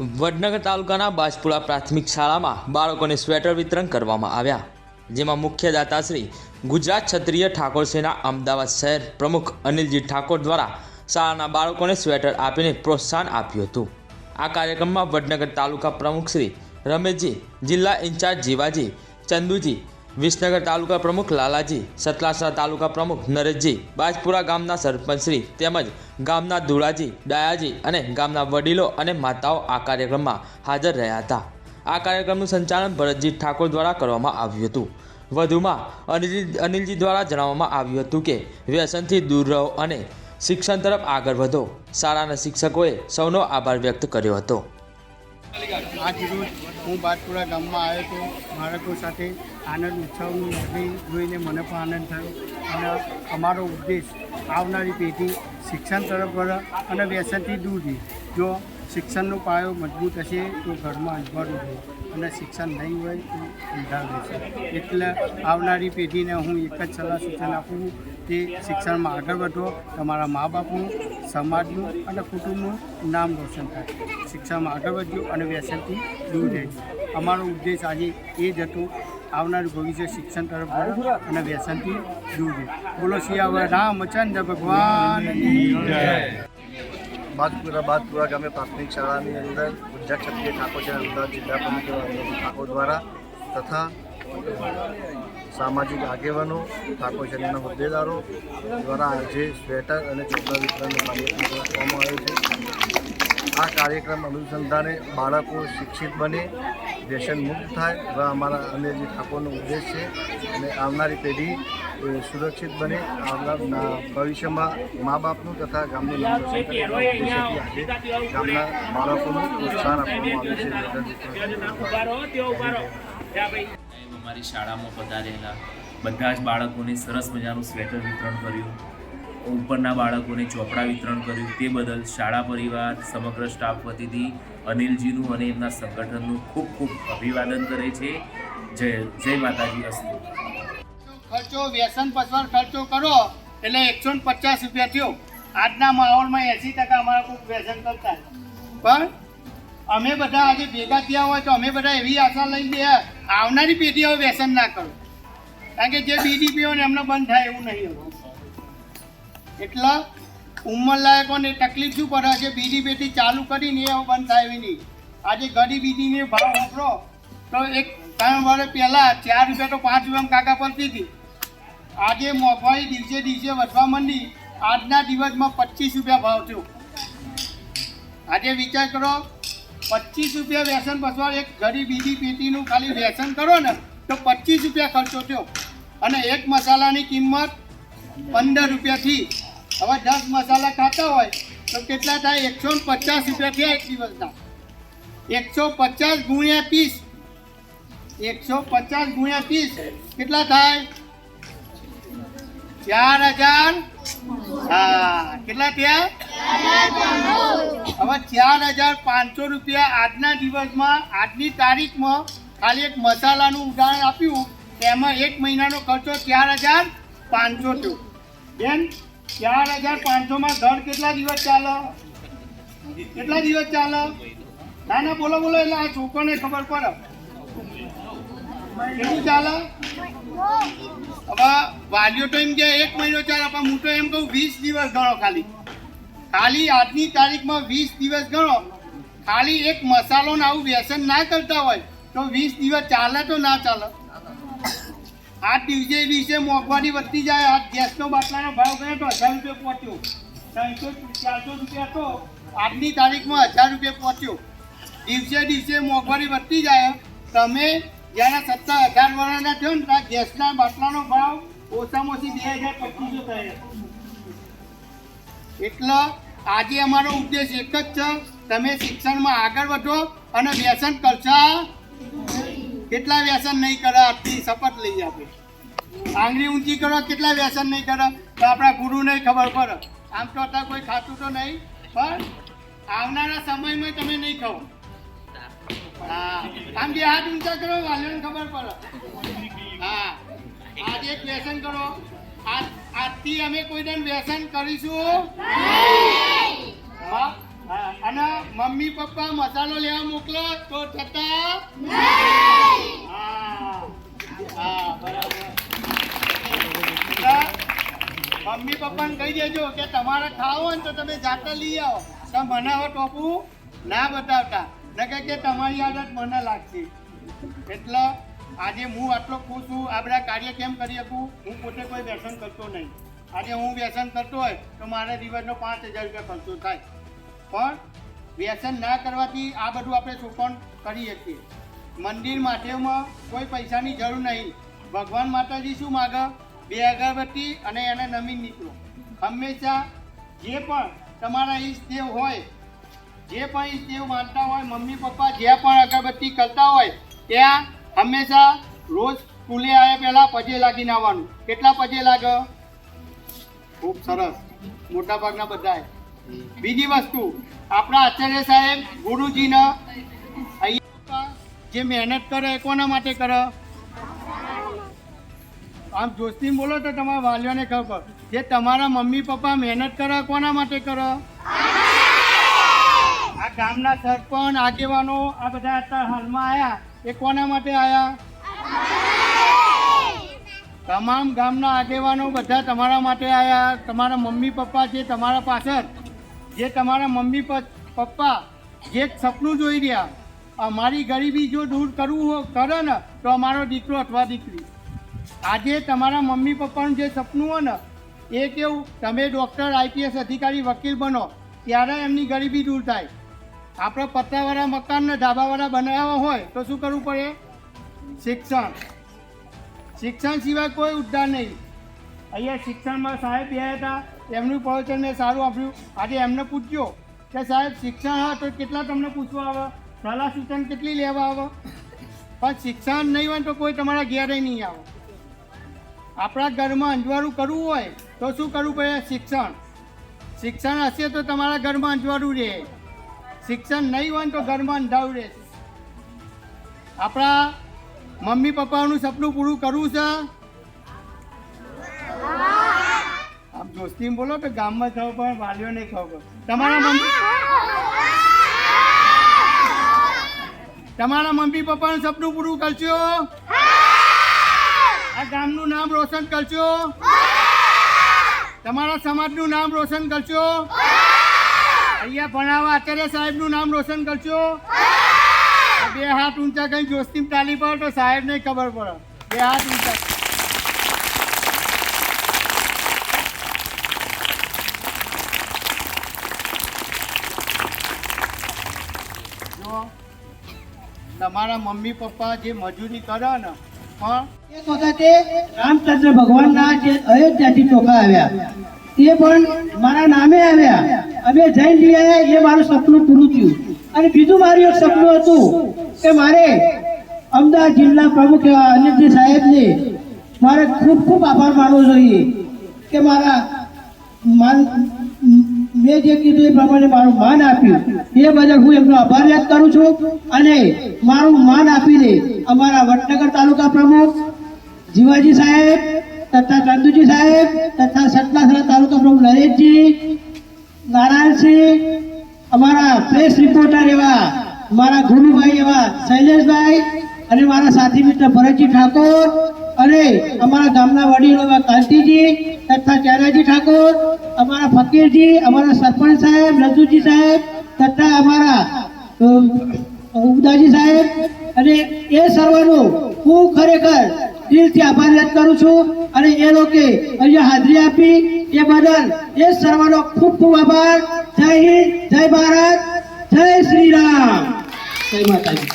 વડનગર તાલુકાના બાજપુરા પ્રાથમિક શાળામાં બાળકોને સ્વેટર વિતરણ કરવામાં આવ્યા, જેમાં મુખ્ય દાતાશ્રી ગુજરાત ક્ષત્રિય ઠાકોર સેના અમદાવાદ શહેર પ્રમુખ અનિલજી ઠાકોર દ્વારા શાળાના બાળકોને સ્વેટર આપીને પ્રોત્સાહન આપ્યું હતું. આ કાર્યક્રમમાં વડનગર તાલુકા પ્રમુખ શ્રી રમેશજી, જિલ્લા ઇન્ચાર્જ જીવાજી, ચંદુજી વિસનગર તાલુકા પ્રમુખ લાલાજી, સતલાસરા તાલુકા પ્રમુખ નરેશજી, બાજપુરા ગામના સરપંચશ્રી તેમજ ગામના ધુળાજી, ડાયાજી અને ગામના વડીલો અને માતાઓ આ કાર્યક્રમમાં હાજર રહ્યા હતા. આ કાર્યક્રમનું સંચાલન ભરતજી ઠાકોર દ્વારા કરવામાં આવ્યું હતું. વધુમાં અનિલ અનિલજી દ્વારા જણાવવામાં આવ્યું હતું કે, વ્યસનથી દૂર રહો અને શિક્ષણ તરફ આગળ વધો. શાળાના શિક્ષકોએ સૌનો આભાર વ્યક્ત કર્યો હતો. આજ રોજ હું બાદપુરા ગામમાં આવ્યો હતો. બાળકો સાથે આનંદ ઉત્સવનું લાગણી જોઈને મને પણ આનંદ થયો. અને અમારો ઉદ્દેશ આવનારી પેઢી શિક્ષણ તરફ વળે અને વ્યસનથી દૂર રહે. જો શિક્ષણનો પાયો મજબૂત હશે તો ઘરમાં અજવાળું રહે. અને શિક્ષણ નહીં હોય તો અંધાર રહેશે એટલે આવનારી પેઢીને હું એક જ સલાહ સૂચન આપું કે શિક્ષણમાં આગળ વધો, તમારા મા બાપનું સમાજનું અને કુટુંબનું નામ રોશન થાય. શિક્ષણમાં આગળ વધજો અને વ્યસનથી દૂર રહેજો. અમારો ઉદ્દેશ આજે એ જ હતો, આવનારું ભવિષ્ય શિક્ષણ તરફ વળે અને વ્યસનથી દૂર રહે. બોલો શિયા રામચંદ્ર ભગવાન બાદપુરા બાદપુરા ગામે પ્રાથમિક શાળાની અંદર ગુજરાત ક્ષત્રિય ઠાકોર છે, અમદાવાદ જિલ્લા પ્રમુખ ઠાકોર દ્વારા તથા સામાજિક આગેવાનો ઠાકોર શેરીના હોદ્દેદારો દ્વારા આજે સ્વેટર અને ચોપડા વિતરણનો કાર્યક્રમ રાખવામાં આવ્યો છે. આ કાર્યક્રમ અનુસંધાને બાળકો શિક્ષિત બને, વ્યસન મુક્ત થાય એવા અમારા અને જે ઠાકોરનો ઉદ્દેશ છે અને આવનારી પેઢી એ સુરક્ષિત બને આવનારના ભવિષ્યમાં મા બાપનું તથા ગામનું નામ ગામના બાળકોનું પ્રોત્સાહન આપવામાં આવે છે. અમારી શાળામાં પધારેલા બધા જ બાળકોને સરસ મજાનું સ્વેટર વિતરણ કર્યું, ઉપરના બાળકોને ચોપડા વિતરણ કર્યું, તે બદલ શાળા પરિવાર, સમગ્ર સ્ટાફ વતીથી અનિલજીનું અને એમના સંગઠનનું ખૂબ ખૂબ અભિવાદન કરે છે. જય જય માતાજી, અસ્તુ. ખર્ચો, વ્યસન પસવાર ખર્ચો કરો, એટલે એકસો ને પચાસ રૂપિયા થયો. આજના માહોલમાં એંસી ટકા અમારા કોઈ વ્યસન કરતા પણ અમે બધા આજે ભેગા થયા હોય તો અમે બધા એવી આશા લઈને ગયા આવનારી પેઢી હવે વ્યસન ના કરો. કારણ કે જે બીડી પીઓ ને એમને બંધ થાય એવું નહીં હવે એટલે ઉંમરલાયકોને તકલીફ શું પડે? છે બીજી પેટી ચાલુ કરીને એ બંધ થાય એવી નહીં. આજે ગરીબ બીજીને ભાવ વાપરો તો એક ત્રણ વર્ષ પહેલાં ચાર રૂપિયા તો પાંચ રૂપિયા કાકા પડતી હતી. આજે મોંઘવારી દિવસે દિવસે વધવા માંડી આજના દિવસમાં પચીસ રૂપિયા ભાવ થયો. આજે વિચાર કરો, પચીસ રૂપિયા વ્યસન બસવા એક ઘડી બીજી પેટીનું ખાલી વ્યસન કરો ને, તો પચીસ રૂપિયા ખર્ચો થયો. અને એક મસાલાની કિંમત પંદર રૂપિયાથી. હવે દસ મસાલા ખાતા હોય, તો કેટલા થાય? એકસો પચાસ રૂપિયા થયા એક દિવસના. એકસો પચાસ ગુણ્યા ત્રીસ. એકસો પચાસ ગુણ્યા ત્રીસ, કેટલા થાય? ચાર હજાર? હા, કેટલા થયા? હવે ચાર હજાર પાંચસો રૂપિયા આજના દિવસમાં, આજની તારીખમાં ખાલી એક મસાલાનું ઉદાહરણ આપ્યું એમાં એક મહિનાનો ખર્ચો ચાર હજાર પાંચસો થયો. બેન ચાર હજાર પાંચસોમાં ઘર કેટલા દિવસ ચાલે? કેટલા દિવસ ચાલે? ના ના, બોલો બોલો, એટલે આ છોકરોને ખબર પડે. કેટલું ચાલે? હવે વાલીઓ તો એમ કે એક મહિનો ચાલે, પણ હું તો એમ કહું વીસ દિવસ ગણો ખાલી. ખાલી આજની તારીખમાં વીસ દિવસ ગણો. ખાલી એક મસાલો ને આવું વ્યસન ના કરતા હોય, તો વીસ દિવસ ચાલે તો ના ચાલે. આ દિવસે દિવસે મોંઘવારી વધતી જાય, આ ગેસનો બાટલાનો ભાવ ગયો તો હજાર રૂપિયા પહોંચ્યો. ત્રણસો ચારસો રૂપિયા તો આજની તારીખમાં હજાર રૂપિયા પહોંચ્યો. દિવસે દિવસે મોંઘવારી વધતી જાય. તમે જ્યારે સત્તર હજાર વર્ષના થયો ને ત્યાં ગેસના બાટલાનો ભાવ ઓછામાં ઓછી બે હજાર પચીસો થયો એટલે આજે અમારો ઉદ્દેશ એક જ છે, તમે શિક્ષણમાં આગળ વધો અને વ્યસન કરશા. કેટલા વ્યસન નહીં કરે, આટલી શપથ લઈ આપે. આંગળી ઊંચી કરો, કેટલા વ્યસન નહીં કરે, તો આપણા ગુરુને ખબર પડે. આમ તો અત્યારે કોઈ ખાતું તો નહીં, પણ આવનારા સમયમાં તમે નહીં ખાઓ. હા. આમ આ હાથ ઊંચા કરો, વાલીઓને ખબર પડે. હા. આજે એક વ્યસન કરો. આજ આજથી અમે કોઈ દિન વ્યસન કરીશું અને મમ્મી, પપ્પા મસાલો લેવા મોકલો તો છતાં હા. બરાબર. મમ્મી, પપ્પાને કહી દેજો કે તમારે ખાવો ને તો તમે જાતે લઈ આવો. તો મને હવે ટોપું ના બતાવતા. નકે કે તમારી આદત મને લાગશે. એટલે આજે હું આટલો ખુશ છું, આ બધા કાર્ય કેમ કરી શકું? હું પોતે કોઈ વ્યસન કરતો નહીં. આજે હું વ્યસન કરતો હોય તો મારે દિવસનો પાંચ હજાર રૂપિયા ખર્ચો થાય. પણ વ્યસન ના કરવાથી આ બધું આપણે સુપણ કરી શકીએ. મંદિર માટેમાં કોઈ પૈસાની જરૂર નહીં. ભગવાન માતાજી શું માગે? બે અગરબત્તી અને એને નમીન નીકળો. હંમેશા જે પણ તમારા ઈષ્ટદેવ હોય જે પણ ઈષ્ટદેવ માનતા હોય, મમ્મી, પપ્પા જે પણ અગરબત્તી કરતા હોય, ત્યાં હંમેશા રોજ સ્કૂલે આવ્યા પહેલાં પજે લાગીને આવવાનું. કેટલા પજે લાગે? ખૂબ સરસ. મોટા ભાગના બધાએ બીજી વસ્તુ, આપણા આચાર્ય સાહેબ ગુરુજીના અહીંયા જે મહેનત કરે, કોના માટે કરે? આમ જોશથી બોલો તો તમારા વાલીઓને ખબર જે તમારા મમ્મી, પપ્પા મહેનત કરે, કોના માટે કરે? ગામના સરપંચ, આગેવાનો આ બધા અત્યારે હાલમાં આવ્યા એ કોના માટે આવ્યા તમામ ગામના આગેવાનો બધા તમારા માટે આવ્યા તમારા મમ્મી પપ્પા જે તમારા પાછળ, જે તમારા મમ્મી પપ્પા, જે સપનું જોઈ રહ્યા અમારી ગરીબી જો દૂર કરવું કરે ને, તો અમારો દીકરો અથવા દીકરી. આજે તમારા મમ્મી પપ્પાનું જે સપનું હોય ને, એ કેવું, તમે ડૉક્ટર આઈપીએસ અધિકારી, વકીલ બનો, ત્યારે એમની ગરીબી દૂર થાય. આપણે પત્તાવાળા મકાનને ધાબાવાળા બનાવ્યા હોય તો શું કરવું પડે? શિક્ષણ. શિક્ષણ સિવાય કોઈ ઉદ્ધાર નહીં. અહીંયા શિક્ષણમાં સાહેબ બે હતા. એમનું પ્રવચન મેં સારું આપ્યું. આજે એમને પૂછ્યો કે સાહેબ, શિક્ષણ હા તો કેટલા તમને પૂછવા આવે? સલાહ સૂચન કેટલી લેવા આવે? પણ શિક્ષણ નહીં હોય તો કોઈ તમારા ઘેરે નહીં આવે. આપણા ઘરમાં અંજવાળું કરવું હોય તો શું કરવું પડે? શિક્ષણ. શિક્ષણ હશે તો તમારા ઘરમાં અંજવાળું રહે. શિક્ષણ નહીં હોય તો ઘરમાં અંધારું રહેશે. આપણા મમ્મી પપ્પાનું સપનું પૂરું કરવું છે? આપ દોસ્તી બોલો તો ગામમાં થવું પણ વાલીઓ નહીં ખબર તમારા મમ્મી તમારા મમ્મી પપ્પાનું સપનું પૂરું કરશો? આ ગામનું નામ રોશન કરશો? તમારા સમાજનું નામ રોશન કરશો? અહીંયા ભણાવવા આચાર્ય સાહેબનું નામ રોશન કરશો બે હાથ ઊંચા કઈ જોસ્તીમ તાલી પર તો સાહેબ ને ખબર પડે. બે હાથ ઊંચા. જો તમારા મમ્મી પપ્પા જે મજૂરી કરે ને પણ એક વખતે રામચંદ્ર ભગવાનના જે અયોધ્યાથી ચોખા આવ્યા તે પણ મારા નામે આવ્યા. અમે જૈન લઈ આવ્યા એ મારું સપનું પૂરું થયું. અને બીજું મારું એક સપનું હતું કે મારે અમદાવાદ જિલ્લા પ્રમુખ એવા અનિલજી સાહેબને મારે ખૂબ ખૂબ આભાર માનવો જોઈએ કે મારા માન, મેં જે કીધું એ પ્રમાણે મારું માન આપ્યું. એ બદલ હું એમનો આભાર વ્યક્ત કરું છું અને મારું માન આપીને અમારા વડનગર તાલુકા પ્રમુખ જીવાજી સાહેબ તથા ચંદુજી સાહેબ તથા સતલાસરા તાલુકા પ્રમુખ નરેશજી નારાયણસિંહ, અમારા પ્રેસ રિપોર્ટર એવા, મારા ગુરુભાઈ એવા શૈલેષભાઈ અને મારા સાથી મિત્ર ભરતજી ઠાકોર અને અમારા ગામના વડીલો એવા કાંતિજી તથા ચારાજી ઠાકોર, અમારા ફકીરજી, અમારા સરપંચ સાહેબ રજુજી સાહેબ તથા અમારા ઉદાજી સાહેબ અને એ સર્વનો હું ખરેખર દિલથી આભાર વ્યક્ત કરું છું અને એ લોકે અહીંયા હાજરી આપી એ બદલ એ સર્વનો ખૂબ ખૂબ આભાર. જય હિન્દ, જય ભારત, જય શ્રી રામ. જય માતાજી.